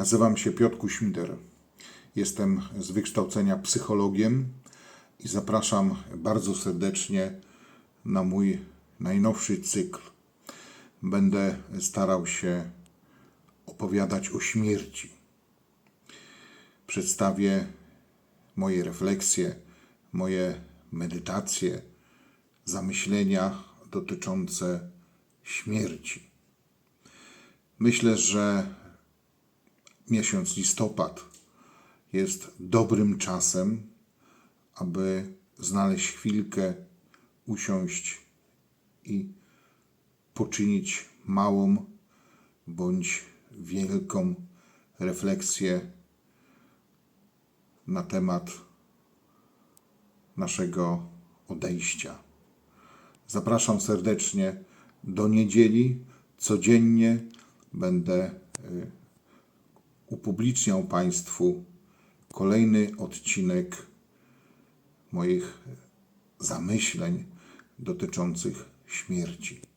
Nazywam się Piotr Kuśmider. Jestem z wykształcenia psychologiem i zapraszam bardzo serdecznie na mój najnowszy cykl. Będę starał się opowiadać o śmierci. Przedstawię moje refleksje, moje medytacje, zamyślenia dotyczące śmierci. Myślę, że miesiąc listopad jest dobrym czasem, aby znaleźć chwilkę, usiąść i poczynić małą bądź wielką refleksję na temat naszego odejścia. Zapraszam serdecznie do niedzieli. Codziennie będę y, upubliczniał Państwu kolejny odcinek moich zamyśleń dotyczących śmierci.